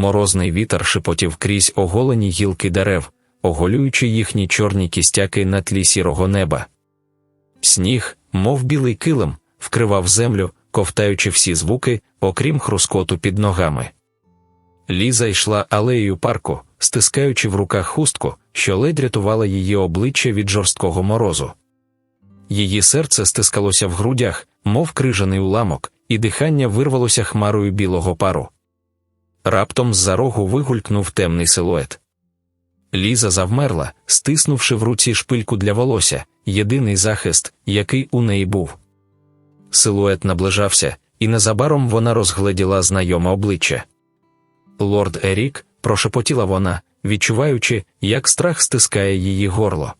Морозний вітер шепотів крізь оголені гілки дерев, оголюючи їхні чорні кістяки на тлі сірого неба. Сніг, мов білий килим, вкривав землю, ковтаючи всі звуки, окрім хрускоту під ногами. Ліза йшла алеєю парку, стискаючи в руках хустку, що ледь рятувала її обличчя від жорсткого морозу. Її серце стискалося в грудях, мов крижаний уламок, і дихання вирвалося хмарою білого пару. Раптом з-за рогу вигулькнув темний силует. Ліза завмерла, стиснувши в руці шпильку для волосся, єдиний захист, який у неї був. Силует наближався, і незабаром вона розгледіла знайоме обличчя. Лорд Ерік, прошепотіла вона, відчуваючи, як страх стискає її горло.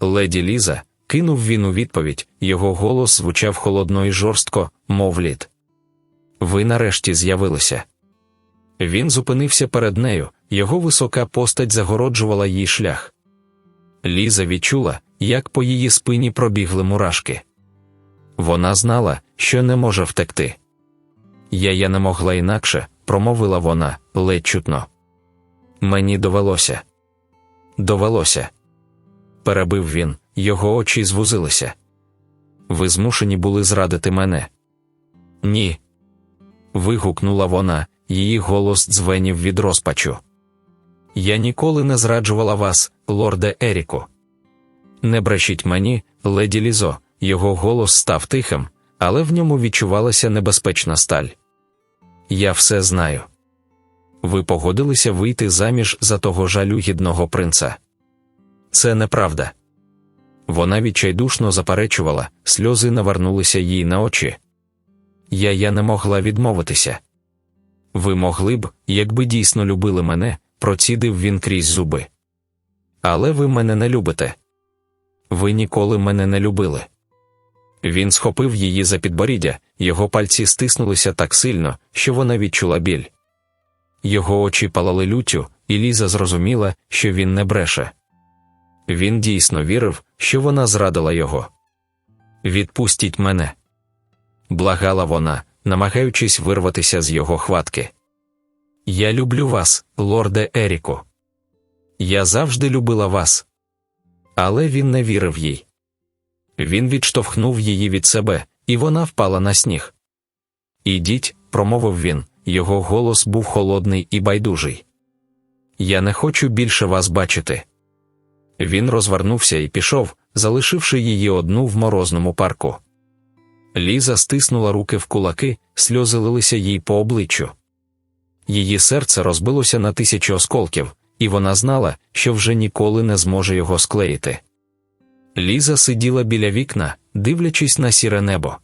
Леді Ліза, кинув він у відповідь, його голос звучав холодно і жорстко, мов лід. Ви нарешті з'явилися. Він зупинився перед нею, його висока постать загороджувала їй шлях. Ліза відчула, як по її спині пробігли мурашки. Вона знала, що не може втекти. Я я не могла інакше, промовила вона, ледь чутно. Мені довелося. Довелося. Перебив він, його очі звузилися. Ви змушені були зрадити мене. Ні. Вигукнула вона, її голос дзвенів від розпачу. Я ніколи не зраджувала вас, лорде Еріку. Не брешіть мені, леді Лізо, його голос став тихим, але в ньому відчувалася небезпечна сталь. Я все знаю. Ви погодилися вийти заміж за того жалюгідного принца. Це неправда. Вона відчайдушно заперечувала, сльози навернулися їй на очі. Я я не могла відмовитися. Ви могли б, якби дійсно любили мене, процідив він крізь зуби. Але ви мене не любите. Ви ніколи мене не любили. Він схопив її за підборіддя, його пальці стиснулися так сильно, що вона відчула біль. Його очі палали люттю, і Ліза зрозуміла, що він не бреше. Він дійсно вірив, що вона зрадила його. Відпустіть мене. Благала вона, намагаючись вирватися з його хватки. Я люблю вас, лорде Еріку. Я завжди любила вас. Але він не вірив їй. Він відштовхнув її від себе, і вона впала на сніг. Ідіть, промовив він, його голос був холодний і байдужий. Я не хочу більше вас бачити. Він розвернувся і пішов, залишивши її одну в морозному парку. Ліза стиснула руки в кулаки, сльози лилися їй по обличчю. Її серце розбилося на тисячі осколків, і вона знала, що вже ніколи не зможе його склеїти. Ліза сиділа біля вікна, дивлячись на сіре небо.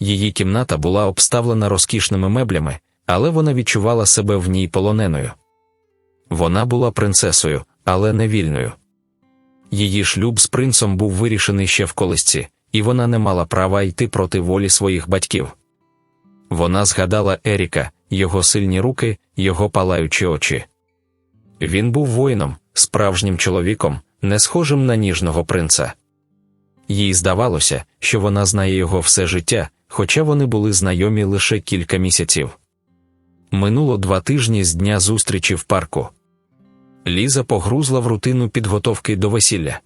Її кімната була обставлена розкішними меблями, але вона відчувала себе в ній полоненою. Вона була принцесою, але не вільною. Її шлюб з принцем був вирішений ще в колисці, і вона не мала права йти проти волі своїх батьків. Вона згадала Еріка, його сильні руки, його палаючі очі. Він був воїном, справжнім чоловіком, не схожим на ніжного принца. Їй здавалося, що вона знає його все життя, хоча вони були знайомі лише кілька місяців. Минуло два тижні з дня зустрічі в парку. Ліза погрузла в рутину підготовки до весілля.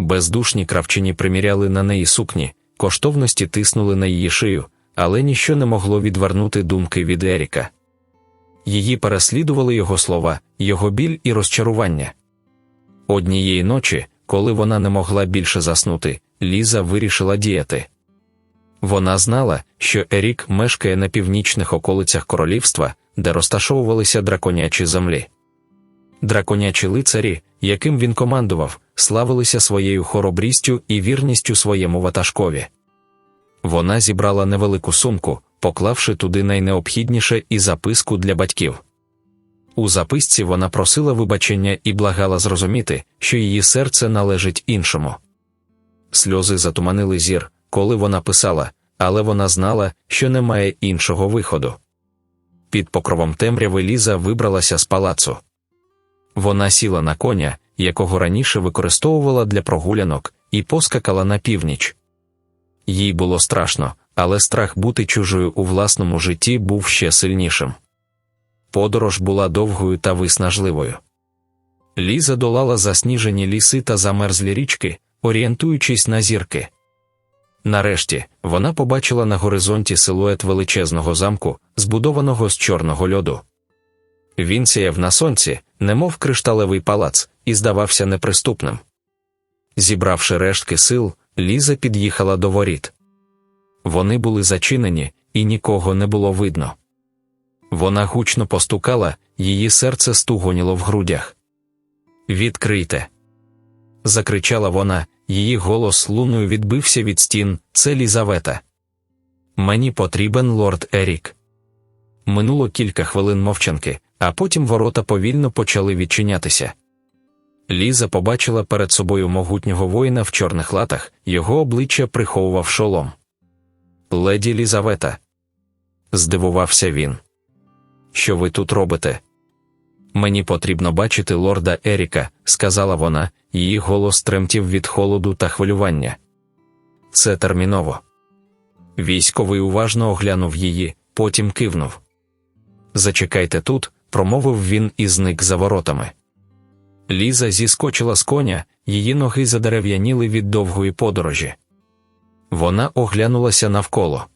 Бездушні кравчині приміряли на неї сукні, коштовності тиснули на її шию, але ніщо не могло відвернути думки від Еріка. Її переслідували його слова, його біль і розчарування. Однієї ночі, коли вона не могла більше заснути, Ліза вирішила діяти. Вона знала, що Ерік мешкає на північних околицях королівства, де розташовувалися драконячі землі. Драконячі лицарі, яким він командував, славилися своєю хоробрістю і вірністю своєму ватажкові. Вона зібрала невелику сумку, поклавши туди найнеобхідніше і записку для батьків. У записці вона просила вибачення і благала зрозуміти, що її серце належить іншому. Сльози затуманили зір, коли вона писала, але вона знала, що немає іншого виходу. Під покровом темряви Ліза вибралася з палацу. Вона сіла на коня, якого раніше використовувала для прогулянок, і поскакала на північ. Їй було страшно, але страх бути чужою у власному житті був ще сильнішим. подорож була довгою та виснажливою. Ліза долала засніжені ліси та замерзлі річки, орієнтуючись на зірки. Нарешті вона побачила на горизонті силует величезного замку, збудованого з чорного льоду. Він сяяв на сонці, немов кришталевий палац, і здавався неприступним. Зібравши рештки сил, Ліза під'їхала до воріт. Вони були зачинені, і нікого не було видно. Вона гучно постукала, її серце стугоніло в грудях. Відкрийте. закричала вона, її голос луною відбився від стін. Це Лізавета. Мені потрібен лорд Ерік. Минуло кілька хвилин мовчанки, а потім ворота повільно почали відчинятися. Ліза побачила перед собою могутнього воїна в чорних латах, його обличчя приховував шолом. Леді Лізавета. Здивувався він. Що ви тут робите? Мені потрібно бачити лорда Еріка, сказала вона, її голос тремтів від холоду та хвилювання. Це терміново. Військовий уважно оглянув її, потім кивнув. Зачекайте тут, промовив він і зник за воротами. Ліза зіскочила з коня, її ноги задерев'яніли від довгої подорожі. Вона оглянулася навколо.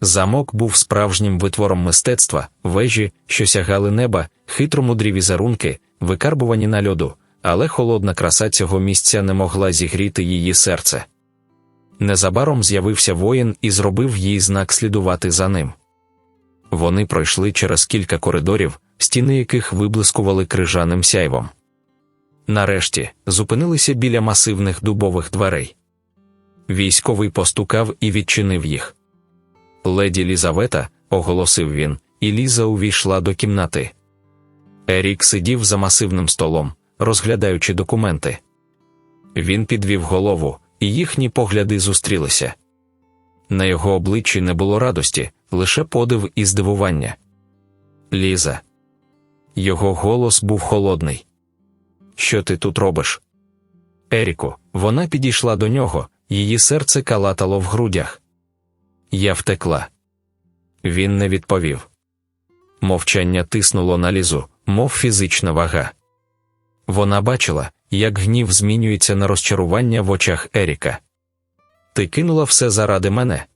Замок був справжнім витвором мистецтва, вежі, що сягали неба, хитромудрі візерунки, викарбувані на льоду, але холодна краса цього місця не могла зігріти її серце. Незабаром з'явився воїн і зробив їй знак слідувати за ним. Вони пройшли через кілька коридорів, стіни яких виблискували крижаним сяйвом. Нарешті зупинилися біля масивних дубових дверей. Військовий постукав і відчинив їх. Леді Лізавета, оголосив він, і Ліза увійшла до кімнати. Ерік сидів за масивним столом, розглядаючи документи. Він підвів голову, і їхні погляди зустрілися. На його обличчі не було радості, лише подив і здивування. Ліза. Його голос був холодний. Що ти тут робиш? Еріку, вона підійшла до нього, її серце калатало в грудях. Я втекла. Він не відповів. Мовчання тиснуло на лізу, мов фізична вага. Вона бачила, як гнів змінюється на розчарування в очах Еріка. Ти кинула все заради мене.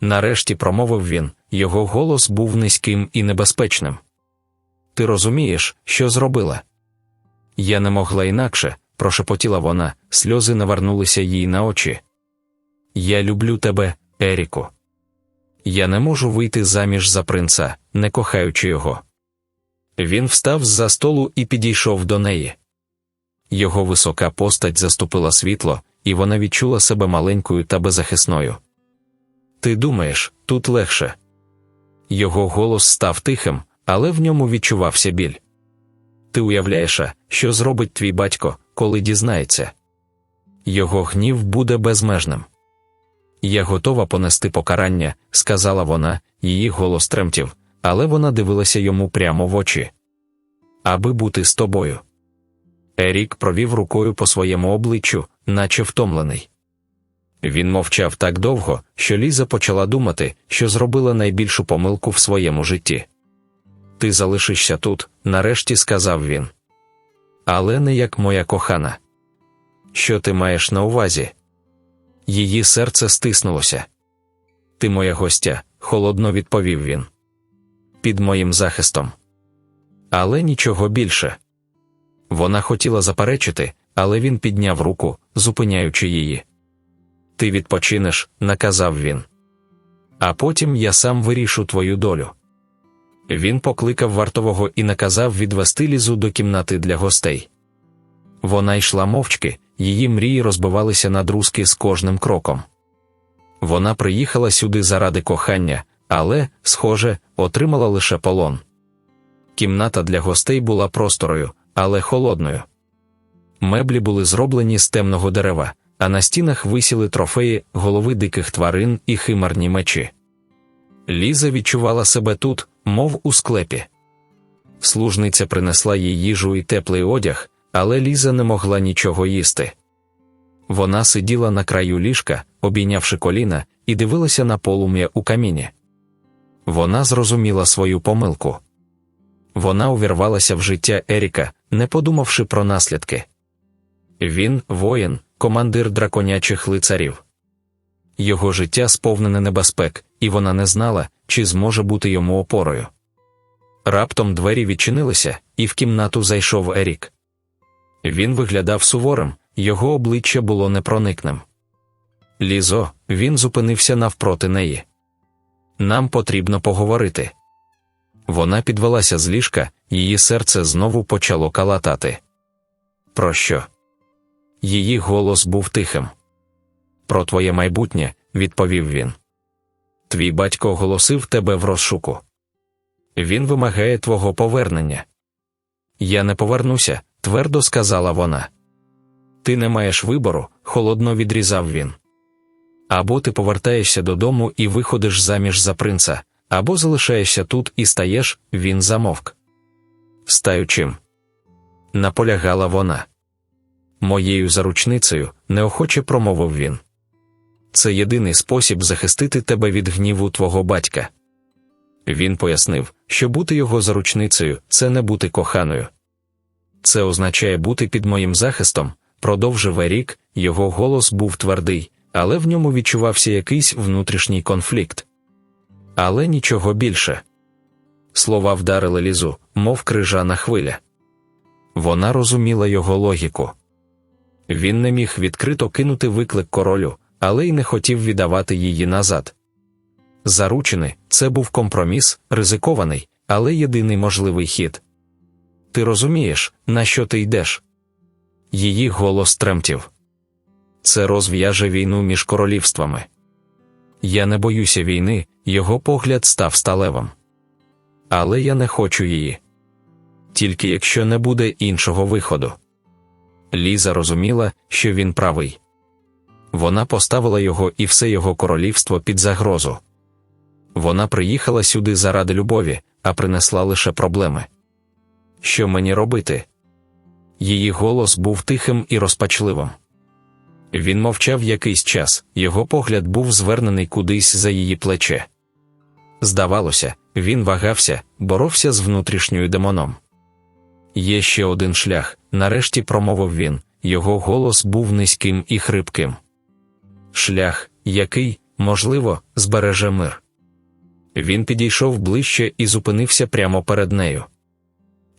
Нарешті промовив він, його голос був низьким і небезпечним. Ти розумієш, що зробила? Я не могла інакше, прошепотіла вона, сльози навернулися їй на очі. Я люблю тебе, Еріку. Я не можу вийти заміж за принца, не кохаючи його. Він встав з за столу і підійшов до неї. Його висока постать заступила світло, і вона відчула себе маленькою та беззахисною. Ти думаєш, тут легше. Його голос став тихим, але в ньому відчувався біль. Ти уявляєш, що зробить твій батько, коли дізнається. Його гнів буде безмежним. Я готова понести покарання, сказала вона, її голос тремтів, але вона дивилася йому прямо в очі. Аби бути з тобою. Ерік провів рукою по своєму обличчю, наче втомлений. Він мовчав так довго, що Ліза почала думати, що зробила найбільшу помилку в своєму житті. Ти залишишся тут, нарешті сказав він. Але не як моя кохана. Що ти маєш на увазі? Її серце стиснулося. Ти моя гостя, холодно відповів він. Під моїм захистом. Але нічого більше. Вона хотіла заперечити, але він підняв руку, зупиняючи її. Ти відпочинеш, наказав він. А потім я сам вирішу твою долю. Він покликав вартового і наказав відвести лізу до кімнати для гостей. Вона йшла мовчки, її мрії розбивалися на друзки з кожним кроком. Вона приїхала сюди заради кохання, але, схоже, отримала лише полон. Кімната для гостей була просторою, але холодною. Меблі були зроблені з темного дерева, а на стінах висіли трофеї, голови диких тварин і химерні мечі. Ліза відчувала себе тут, мов у склепі. Служниця принесла їй їжу і теплий одяг, але Ліза не могла нічого їсти. Вона сиділа на краю ліжка, обійнявши коліна, і дивилася на полум'я у каміні. Вона зрозуміла свою помилку. Вона увірвалася в життя Еріка, не подумавши про наслідки. Він воїн, командир драконячих лицарів. Його життя сповнене небезпек, і вона не знала, чи зможе бути йому опорою. Раптом двері відчинилися, і в кімнату зайшов Ерік. Він виглядав суворим, його обличчя було непроникним. Лізо, він зупинився навпроти неї. Нам потрібно поговорити. Вона підвелася з ліжка, її серце знову почало калатати. Про що? Її голос був тихим. Про твоє майбутнє, відповів він. Твій батько оголосив тебе в розшуку. Він вимагає твого повернення. Я не повернуся, твердо сказала вона. Ти не маєш вибору, холодно відрізав він. Або ти повертаєшся додому і виходиш заміж за принца, або залишаєшся тут і стаєш, він замовк. Стаю чим? Наполягала вона. Моєю заручницею, неохоче промовив він. Це єдиний спосіб захистити тебе від гніву твого батька. Він пояснив, що бути його заручницею це не бути коханою. Це означає бути під моїм захистом, продовжив Ерік, його голос був твердий, але в ньому відчувався якийсь внутрішній конфлікт. Але нічого більше. Слова вдарили лізу, мов крижана хвиля. Вона розуміла його логіку. Він не міг відкрито кинути виклик королю, але й не хотів віддавати її назад. Заручини це був компроміс, ризикований, але єдиний можливий хід. Ти розумієш, на що ти йдеш? Її голос тремтів. Це розв'яже війну між королівствами. Я не боюся війни, його погляд став сталевим. Але я не хочу її. Тільки якщо не буде іншого виходу. Ліза розуміла, що він правий. Вона поставила його і все його королівство під загрозу. Вона приїхала сюди заради любові, а принесла лише проблеми. Що мені робити? Її голос був тихим і розпачливим. Він мовчав якийсь час, його погляд був звернений кудись за її плече. Здавалося, він вагався, боровся з внутрішньою демоном. Є ще один шлях, нарешті промовив він, його голос був низьким і хрипким. Шлях, який, можливо, збереже мир. Він підійшов ближче і зупинився прямо перед нею.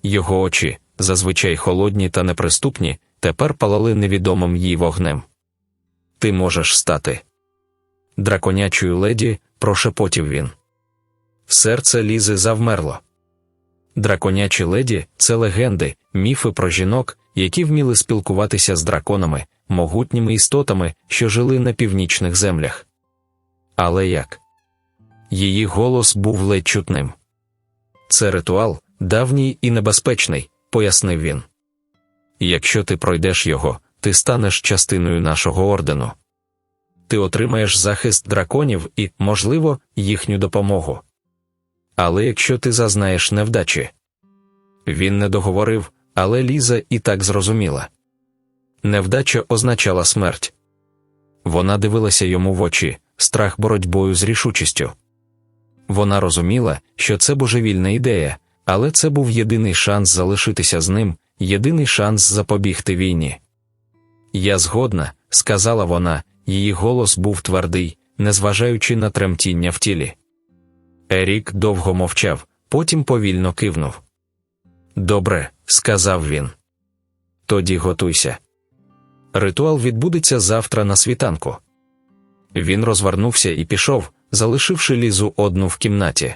Його очі, зазвичай холодні та неприступні, тепер палали невідомим їй вогнем. Ти можеш стати. Драконячою леді, прошепотів він. Серце лізи завмерло. Драконячі леді це легенди, міфи про жінок, які вміли спілкуватися з драконами, могутніми істотами, що жили на північних землях. Але як? Її голос був ледь чутним. Це ритуал, давній і небезпечний, пояснив він. Якщо ти пройдеш його, ти станеш частиною нашого ордену. Ти отримаєш захист драконів і, можливо, їхню допомогу. Але якщо ти зазнаєш невдачі, він не договорив, але Ліза і так зрозуміла. Невдача означала смерть. Вона дивилася йому в очі, страх боротьбою з рішучістю. Вона розуміла, що це божевільна ідея, але це був єдиний шанс залишитися з ним, єдиний шанс запобігти війні. Я згодна, сказала вона, її голос був твердий, незважаючи на тремтіння в тілі. Ерік довго мовчав, потім повільно кивнув. Добре, сказав він. Тоді готуйся. Ритуал відбудеться завтра на світанку. Він розвернувся і пішов, залишивши лізу одну в кімнаті.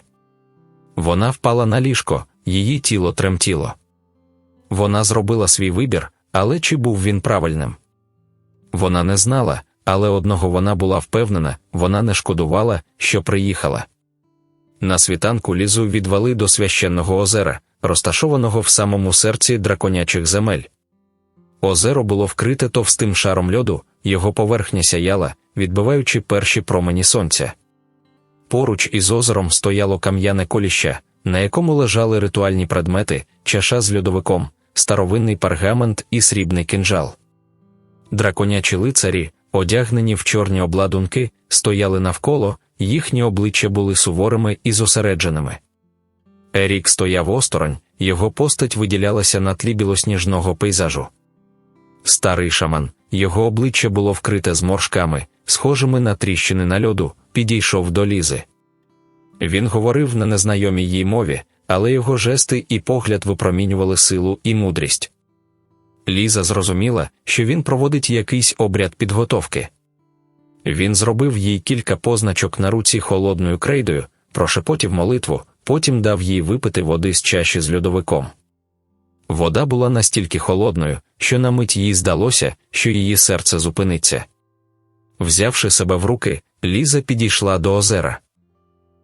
Вона впала на ліжко, її тіло тремтіло. Вона зробила свій вибір, але чи був він правильним? Вона не знала, але одного вона була впевнена, вона не шкодувала, що приїхала. На світанку лізу відвели до священного озера, розташованого в самому серці драконячих земель. Озеро було вкрите товстим шаром льоду, його поверхня сяяла, відбиваючи перші промені сонця. Поруч із озером стояло кам'яне коліще, на якому лежали ритуальні предмети, чаша з льодовиком, старовинний пергамент і срібний кинжал. Драконячі лицарі, одягнені в чорні обладунки, стояли навколо, їхні обличчя були суворими і зосередженими. Ерік стояв осторонь, його постать виділялася на тлі білосніжного пейзажу. Старий шаман, його обличчя було вкрите зморшками, схожими на тріщини на льоду, підійшов до лізи. Він говорив на незнайомій їй мові, але його жести і погляд випромінювали силу і мудрість. Ліза зрозуміла, що він проводить якийсь обряд підготовки. Він зробив їй кілька позначок на руці холодною крейдою, прошепотів молитву, потім дав їй випити води з чаші з льодовиком. Вода була настільки холодною, що на мить їй здалося, що її серце зупиниться. Взявши себе в руки, Ліза підійшла до озера.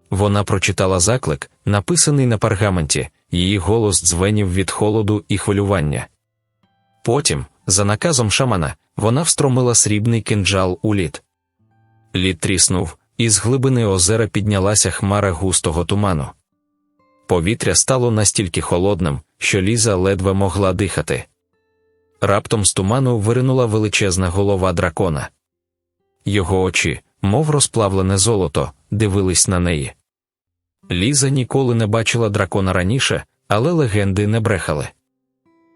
Вона прочитала заклик, написаний на пергаменті, її голос дзвенів від холоду і хвилювання. Потім, за наказом шамана, вона встромила срібний кинджал у лід. Лід тріснув, і з глибини озера піднялася хмара густого туману. Повітря стало настільки холодним, що Ліза ледве могла дихати. Раптом з туману виринула величезна голова дракона. Його очі, мов розплавлене золото, дивились на неї. Ліза ніколи не бачила дракона раніше, але легенди не брехали.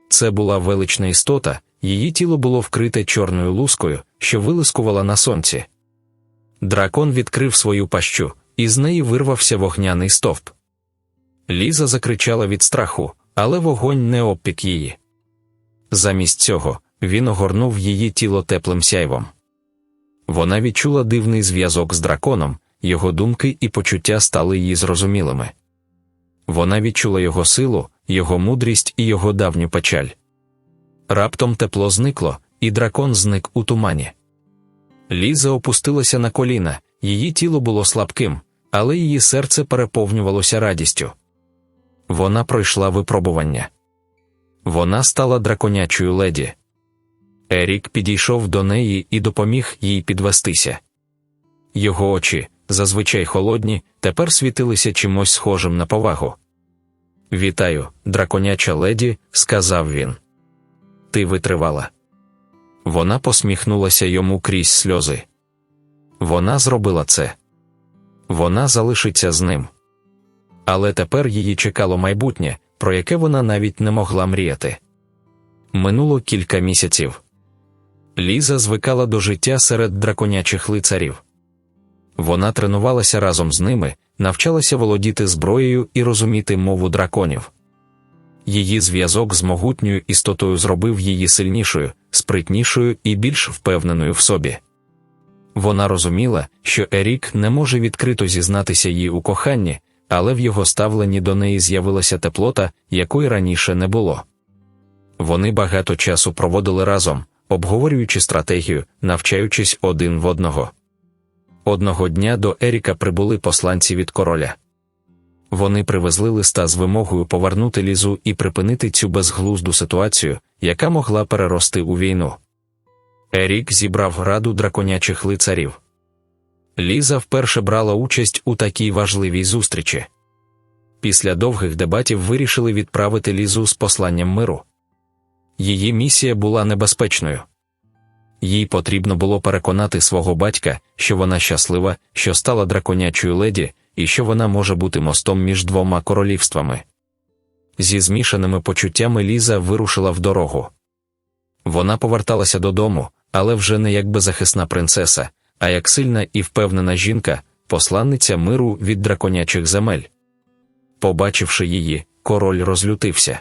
Це була велична істота, її тіло було вкрите чорною лускою, що вилискувала на сонці. Дракон відкрив свою пащу, і з неї вирвався вогняний стовп. Ліза закричала від страху, але вогонь не обпік її. Замість цього він огорнув її тіло теплим сяйвом. Вона відчула дивний зв'язок з драконом, його думки і почуття стали їй зрозумілими. Вона відчула його силу, його мудрість і його давню печаль. Раптом тепло зникло, і дракон зник у тумані. Ліза опустилася на коліна, її тіло було слабким, але її серце переповнювалося радістю. Вона пройшла випробування. Вона стала драконячою леді. Ерік підійшов до неї і допоміг їй підвестися. Його очі, зазвичай холодні, тепер світилися чимось схожим на повагу. Вітаю, драконяча леді, сказав він. Ти витривала. Вона посміхнулася йому крізь сльози. Вона зробила це. Вона залишиться з ним. Але тепер її чекало майбутнє, про яке вона навіть не могла мріяти. Минуло кілька місяців. Ліза звикала до життя серед драконячих лицарів. Вона тренувалася разом з ними, навчалася володіти зброєю і розуміти мову драконів. Її зв'язок з могутньою істотою зробив її сильнішою, спритнішою і більш впевненою в собі. Вона розуміла, що Ерік не може відкрито зізнатися їй у коханні, але в його ставленні до неї з'явилася теплота, якої раніше не було. Вони багато часу проводили разом, обговорюючи стратегію, навчаючись один в одного. Одного дня до Еріка прибули посланці від короля. Вони привезли листа з вимогою повернути лізу і припинити цю безглузду ситуацію, яка могла перерости у війну. Ерік зібрав раду драконячих лицарів. Ліза вперше брала участь у такій важливій зустрічі. Після довгих дебатів вирішили відправити лізу з посланням миру. Її місія була небезпечною. Їй потрібно було переконати свого батька, що вона щаслива, що стала драконячою леді, і що вона може бути мостом між двома королівствами. Зі змішаними почуттями Ліза вирушила в дорогу. Вона поверталася додому, але вже не як беззахисна принцеса, а як сильна і впевнена жінка, посланниця миру від драконячих земель. Побачивши її, король розлютився.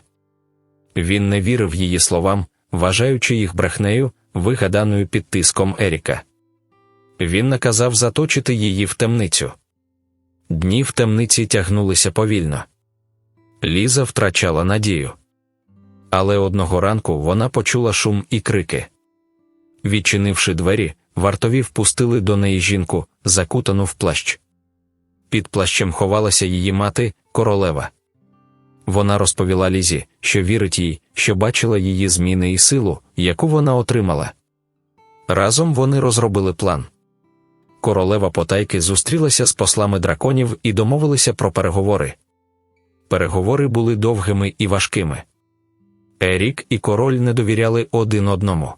Він не вірив її словам, вважаючи їх брехнею, вигаданою під тиском Еріка. Він наказав заточити її в темницю. Дні в темниці тягнулися повільно. Ліза втрачала надію. Але одного ранку вона почула шум і крики. Відчинивши двері, вартові впустили до неї жінку, закутану в плащ. Під плащем ховалася її мати, королева. Вона розповіла Лізі, що вірить їй, що бачила її зміни і силу, яку вона отримала. Разом вони розробили план. Королева потайки зустрілася з послами драконів і домовилися про переговори. Переговори були довгими і важкими. Ерік і король не довіряли один одному.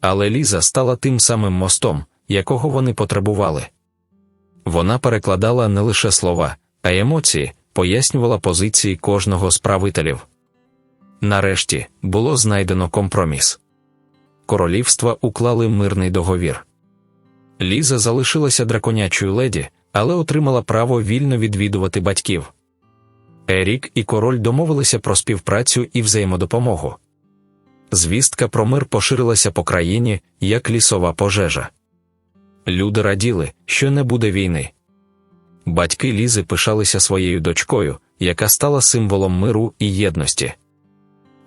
Але Ліза стала тим самим мостом, якого вони потребували. Вона перекладала не лише слова, а емоції, пояснювала позиції кожного з правителів. Нарешті було знайдено компроміс. Королівства уклали мирний договір. Ліза залишилася драконячою леді, але отримала право вільно відвідувати батьків. Ерік і король домовилися про співпрацю і взаємодопомогу. Звістка про мир поширилася по країні, як лісова пожежа. Люди раділи, що не буде війни. Батьки Лізи пишалися своєю дочкою, яка стала символом миру і єдності.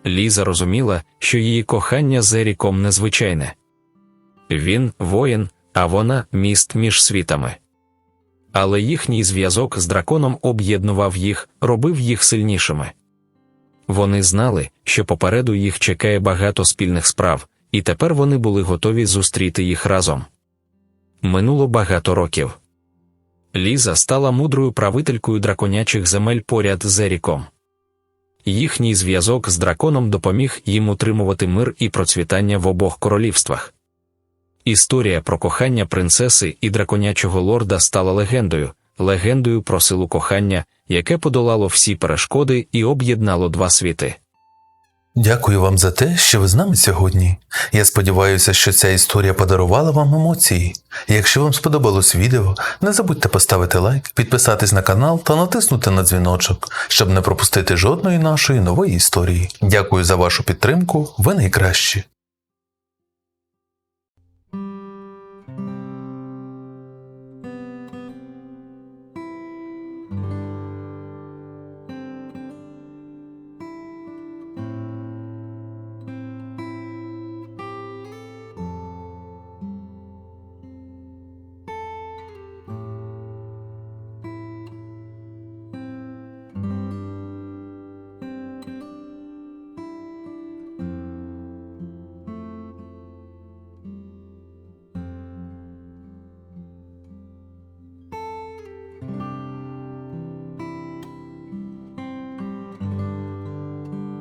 Ліза розуміла, що її кохання з Еріком незвичайне. Він воїн, а вона міст між світами. Але їхній зв'язок з драконом об'єднував їх, робив їх сильнішими. Вони знали, що попереду їх чекає багато спільних справ, і тепер вони були готові зустріти їх разом. Минуло багато років. Ліза стала мудрою правителькою драконячих земель поряд з Еріком. Їхній зв'язок з драконом допоміг їм утримувати мир і процвітання в обох королівствах. Історія про кохання принцеси і драконячого лорда стала легендою, легендою про силу кохання, яке подолало всі перешкоди і об'єднало два світи. Дякую вам за те, що ви з нами сьогодні. Я сподіваюся, що ця історія подарувала вам емоції. Якщо вам сподобалось відео, не забудьте поставити лайк, підписатись на канал та натиснути на дзвіночок, щоб не пропустити жодної нашої нової історії. Дякую за вашу підтримку, ви найкращі.